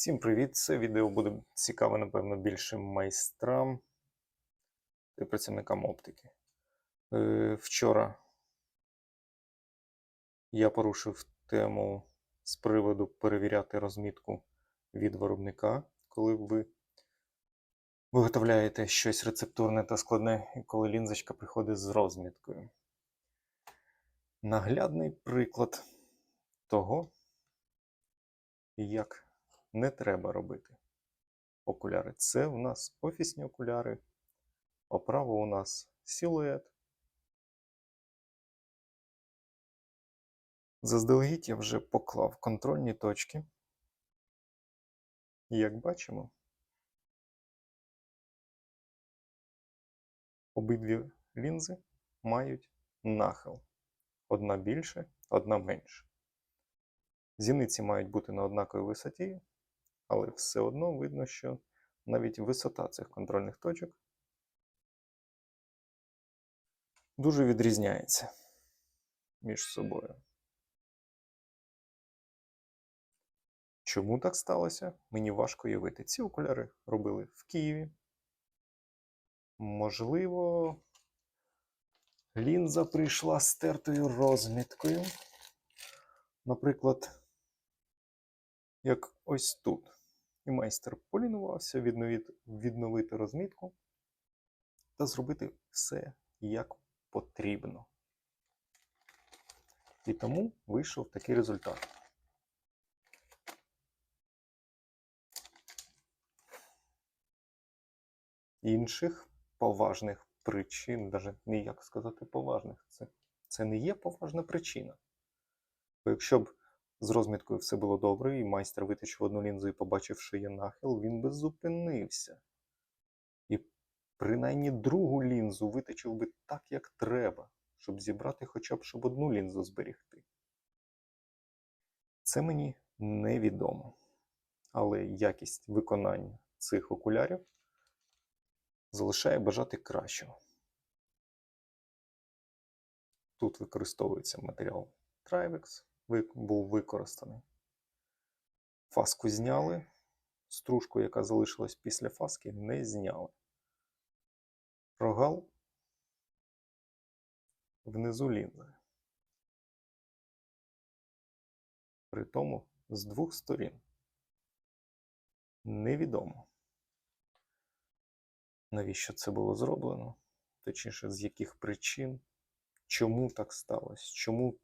Всім привіт! Це відео буде цікаве, напевно, більше майстрам і працівникам оптики. Е, вчора я порушив тему з приводу перевіряти розмітку від виробника, коли ви виготовляєте щось рецептурне та складне, і коли лінзочка приходить з розміткою. Наглядний приклад того, як не треба робити окуляри. Це в нас офісні окуляри, оправа у нас силует. Заздалегідь я вже поклав контрольні точки. І як бачимо, обидві лінзи мають нахил. Одна більше, одна менше. Зіниці мають бути на однаковій висоті, але все одно видно, що навіть висота цих контрольних точок дуже відрізняється між собою. Чому так сталося? Мені важко уявити. Ці окуляри робили в Києві. Можливо, лінза прийшла з тертою розміткою. Наприклад, як ось тут. І майстер полінувався відновити, відновити розмітку та зробити все як потрібно. І тому вийшов такий результат. Інших поважних причин, навіть не як сказати поважних, це, це не є поважна причина. Бо якщо б з розміткою все було добре, і майстер витичив одну лінзу і побачив, що є нахил, він би зупинився. І принаймні другу лінзу витичив би так, як треба, щоб зібрати хоча б щоб одну лінзу зберігти. Це мені невідомо. Але якість виконання цих окулярів залишає бажати кращого. Тут використовується матеріал Trivex був використаний. Фаску зняли, стружку, яка залишилась після фаски, не зняли. Прогал внизу лінзи. При тому з двох сторін. Невідомо, навіщо це було зроблено, точніше, з яких причин, чому так сталося, чому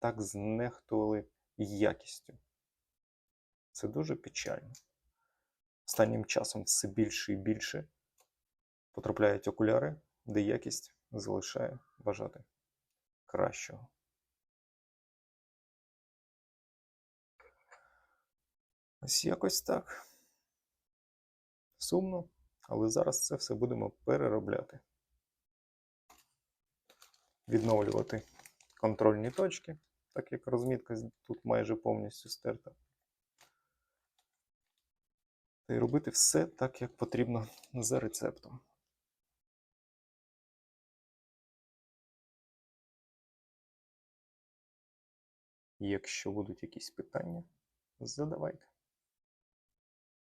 так знехтували якістю. Це дуже печально. Останнім часом все більше і більше потрапляють окуляри, де якість залишає бажати кращого. Ось якось так. Сумно, але зараз це все будемо переробляти. Відновлювати контрольні точки так як розмітка тут майже повністю стерта. Та й робити все так, як потрібно за рецептом. Якщо будуть якісь питання, задавайте.